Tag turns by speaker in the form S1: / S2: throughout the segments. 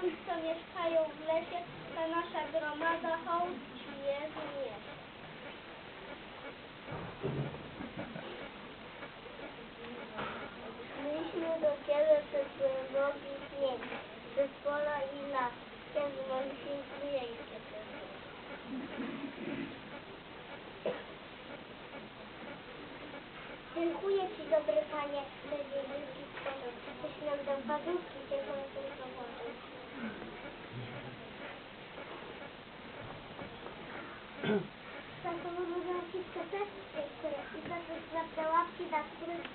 S1: tym, co mieszkają w lesie, ta nasza gromada hołd Jezu jest. Myśmy do Ciebie przez głęboki śnieg, przez pola i las, przez mądrzy kryjejcie. Dziękuję Ci, dobry Panie, za wielki stworzeń, byś nam dał warunki, dziękuję za Za to można wszystkie testy, które i to za te łapki, na których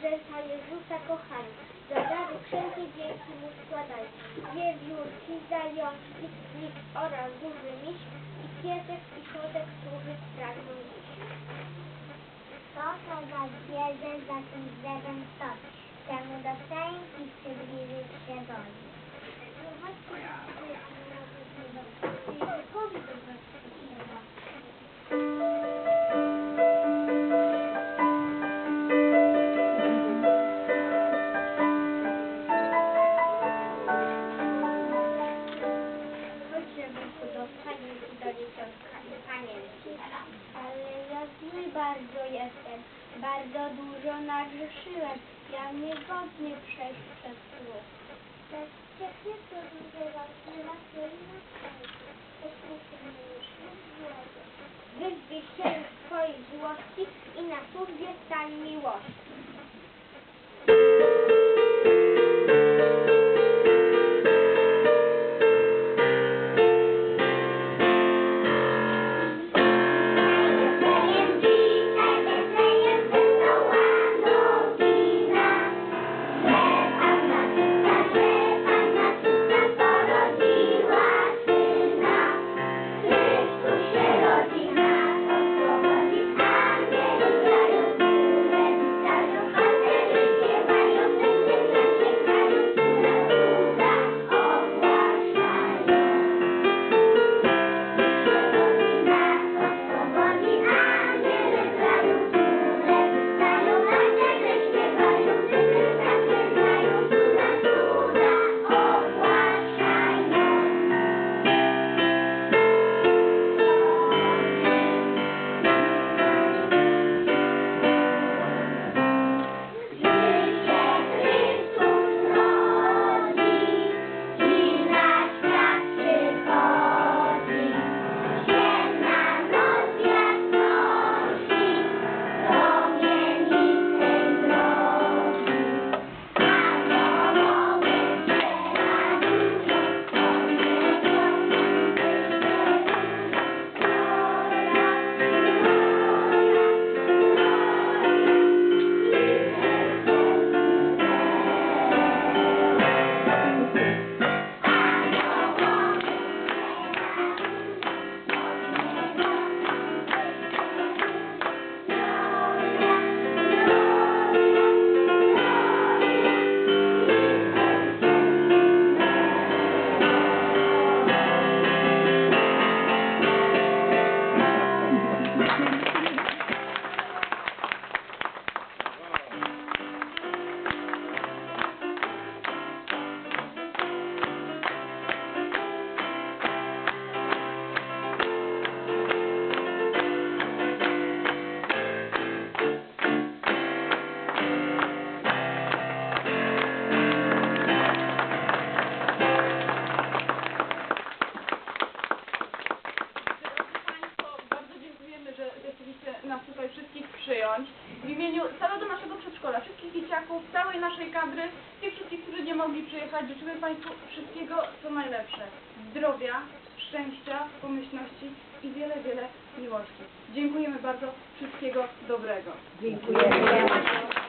S1: Zwierzęta Jezusa kochają. Za dary wszelkie dzięki mu składają. Wiewiórki, zajączki, lik oraz duży miś i piesek i kotek służyć pragną dziś. Co to za zwierzę za tym drzewem stoi? Czemu do stęki przybliżyć się boi? Bardzo dużo nagrzeszyłem. Ja niegodnie przejść przez próg. To wyzywam, nie ma swojej Wyzwij się swojej złości i na służbie stań miłości.
S2: Nas tutaj wszystkich przyjąć. W imieniu całego naszego przedszkola, wszystkich dzieciaków, całej naszej kadry, tych wszystkich, którzy nie mogli przyjechać, życzymy Państwu wszystkiego, co najlepsze. Zdrowia, szczęścia, pomyślności i wiele, wiele miłości. Dziękujemy bardzo. Wszystkiego dobrego. Dziękujemy.